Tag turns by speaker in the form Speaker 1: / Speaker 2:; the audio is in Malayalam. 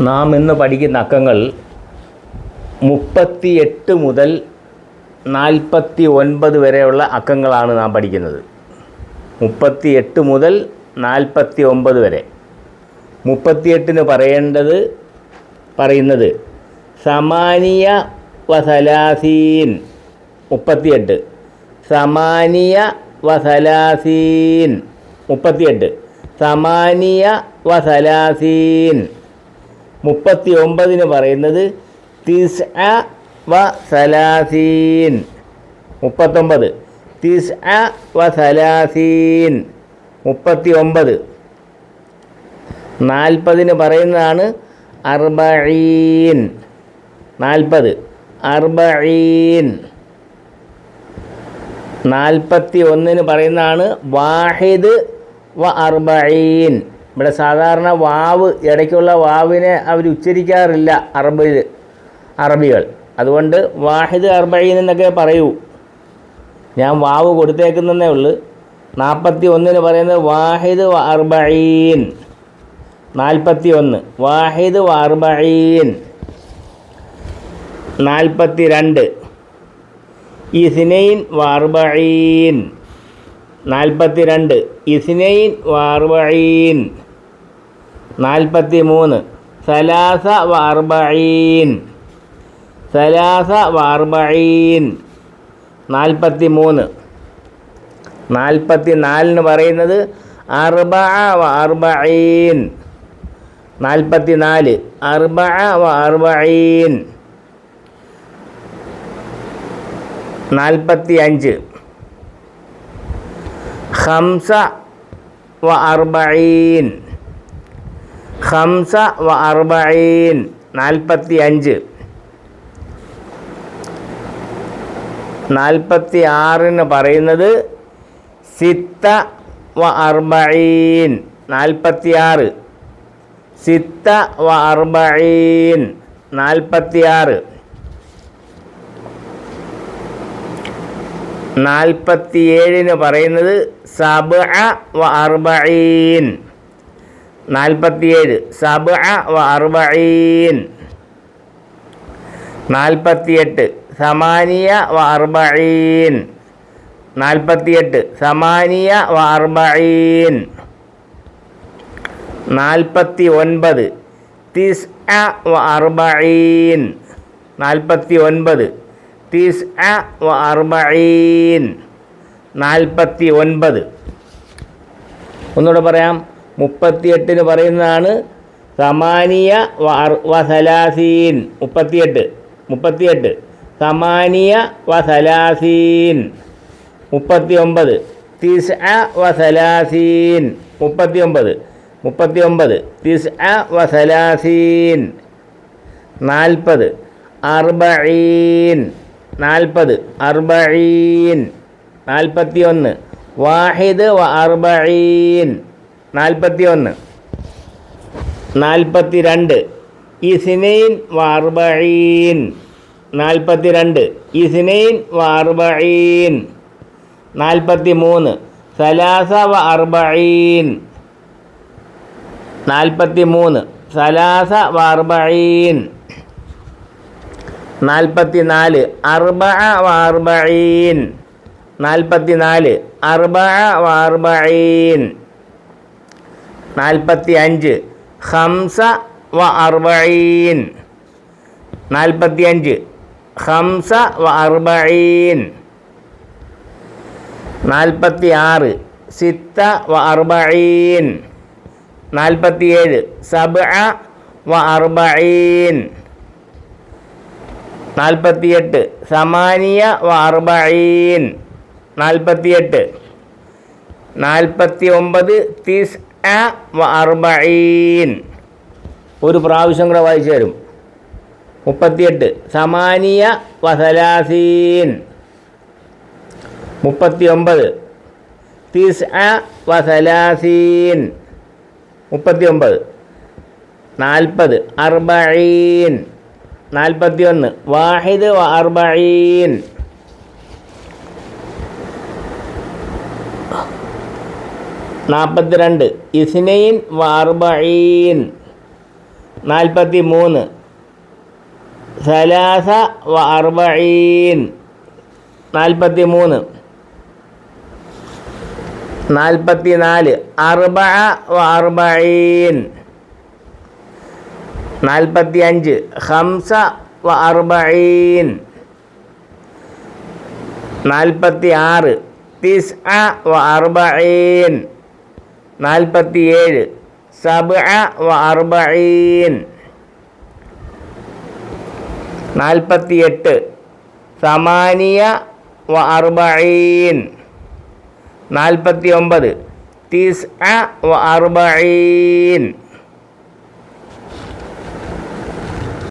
Speaker 1: നാം ഇന്ന് പഠിക്കുന്ന അക്കങ്ങൾ മുപ്പത്തിയെട്ട് മുതൽ നാൽപ്പത്തി ഒൻപത് വരെയുള്ള അക്കങ്ങളാണ് നാം പഠിക്കുന്നത്. മുപ്പത്തിയെട്ട് മുതൽ നാൽപ്പത്തി ഒമ്പത് വരെ. മുപ്പത്തിയെട്ടിന് പറയേണ്ടത് പറയുന്നത് സമാനിയ വസലാസീൻ. മുപ്പത്തിയെട്ട്. സമാനിയ വസലാസീൻ. മുപ്പത്തിയെട്ട്. സമാനിയ വസലാസീൻ. മുപ്പത്തി ഒമ്പതിന് പറയുന്നത് തിസ് അ വ സലാസീൻ. മുപ്പത്തൊമ്പത്. തിസ് അ വ സലാസീൻ. മുപ്പത്തി ഒമ്പത് നാൽപ്പതിന് പറയുന്നതാണ് അർബീൻ നാൽപ്പത്. അർബീൻ നാൽപ്പത്തി ഒന്നിന് പറയുന്നതാണ് വാഹിദ് വ അർബീൻ ഇവിടെ സാധാരണ വാവ് ഇടയ്ക്കുള്ള വാവിനെ അവർ ഉച്ചരിക്കാറില്ല അറബിൽ അറബികൾ. അതുകൊണ്ട് വാഹിദ് അർബീൻ എന്നൊക്കെ പറയൂ. ഞാൻ വാവ് കൊടുത്തേക്കുന്നതേ ഉള്ളൂ. നാൽപ്പത്തി ഒന്നിന് പറയുന്നത് വാഹിദ് അർബീൻ നാൽപ്പത്തി ഒന്ന് വാഹിദ് അർബീൻ നാൽപ്പത്തി രണ്ട് ഇസ്നൈൻ വാർബീൻ നാൽപ്പത്തി രണ്ട് ഇസ്നൈൻ വാർബീൻ നാൽപ്പത്തി മൂന്ന് സലാസ വാർബീൻ സലാസ വാർബീൻ നാൽപ്പത്തി മൂന്ന് നാൽപ്പത്തി നാലിന് പറയുന്നത് അർബ വാർബീൻ നാൽപ്പത്തി നാല് അർബ വാർബീൻ നാൽപ്പത്തി അഞ്ച് ഹംസ വ ഹംസ വ അർബീൻ നാൽപ്പത്തി അഞ്ച് നാൽപ്പത്തി ആറിന് പറയുന്നത് സിത്ത വ അർബീൻ നാൽപ്പത്തി ആറ് സിത്ത വ അർബീൻ നാൽപ്പത്തി ആറ് നാൽപ്പത്തിയേഴിന് പറയുന്നത് സബ വ അർബീൻ നാൽപ്പത്തിയേഴ്. സബ വ അർബീൻ നാൽപ്പത്തിയെട്ട്. സമാനിയ വ അർബീൻ നാൽപ്പത്തിയെട്ട്. സമാനിയ വ അർബീൻ നാൽപ്പത്തി ഒൻപത് തിസ് വ അർബീൻ നാൽപ്പത്തി ഒൻപത് തിസ് വ അർബീൻ നാൽപ്പത്തി ഒൻപത് ഒന്നുകൂടെ പറയാം. മുപ്പത്തിയെട്ടിന് പറയുന്നതാണ് സമാനിയ വസലാസീൻ. മുപ്പത്തിയെട്ട്. മുപ്പത്തിയെട്ട്. സമാനിയ വസലാസീൻ. സലാസീൻ മുപ്പത്തി ഒമ്പത് തിസ് അ വസലാസീൻ. മുപ്പത്തി ഒമ്പത് മുപ്പത്തി ഒമ്പത് തിസ് അ വസലാസീൻ. നാൽപ്പത്. അർബീൻ നാൽപ്പത്. അർബീൻ നാൽപ്പത്തി ഒന്ന് വാഹിദ് വ അർബീൻ നാൽപ്പത്തി ഒന്ന് നാൽപ്പത്തി രണ്ട് ഇസിനൈൻ വാർബീൻ നാൽപ്പത്തി രണ്ട് ഇസിനൈൻ വാർബീൻ നാൽപ്പത്തി മൂന്ന് സലാസ വ നാൽപ്പത്തി മൂന്ന് സലാസ വ നാൽപ്പത്തി നാല് അർബ വാർബീൻ നാൽപ്പത്തി നാല് അർബ വ അർബീൻ നാൽപ്പത്തി അഞ്ച് ഹംസ വ അർബീൻ നാൽപ്പത്തി അഞ്ച് ഹംസ വ അർബീൻ നാൽപ്പത്തി ആറ് സിത്ത വ അർബീൻ നാൽപ്പത്തി ഏഴ് സബ വ അർബീൻ നാൽപ്പത്തിയെട്ട്. സമാനിയ വ അർബീൻ നാൽപ്പത്തിയെട്ട്. നാൽപ്പത്തി ഒമ്പത് തിസ് അർബീൻ ഒരു പ്രാവശ്യം കൂടെ വായിച്ചു തരും. മുപ്പത്തിയെട്ട്. സമാനിയ വസലാസീൻ മുപ്പത്തി ഒമ്പത് തിസ് വസലാസീൻ മുപ്പത്തി ഒമ്പത് നാൽപ്പത്. അർബീൻ നാൽപ്പത്തി ഒന്ന് വാഹിദ് വ അർബീൻ നാൽപ്പത്തിരണ്ട് ഇസ്നൈൻ വ അർബീൻ നാൽപ്പത്തി മൂന്ന് സലാസ വ അർബീൻ നാൽപ്പത്തി മൂന്ന് നാൽപ്പത്തി നാല് അർബ വ അർബീൻ നാൽപ്പത്തി അഞ്ച് ഹംസ വ അർബീൻ നാൽപ്പത്തി ആറ് തിസ് വ അർബീൻ നാൽപ്പത്തി സബ വ നാൽപ്പത്തിയെട്ട്. നാൽപ്പത്തി സമാനിയ വ അർബീൻ നാൽപ്പത്തി ഒമ്പത് തിസ് വ അർബീൻ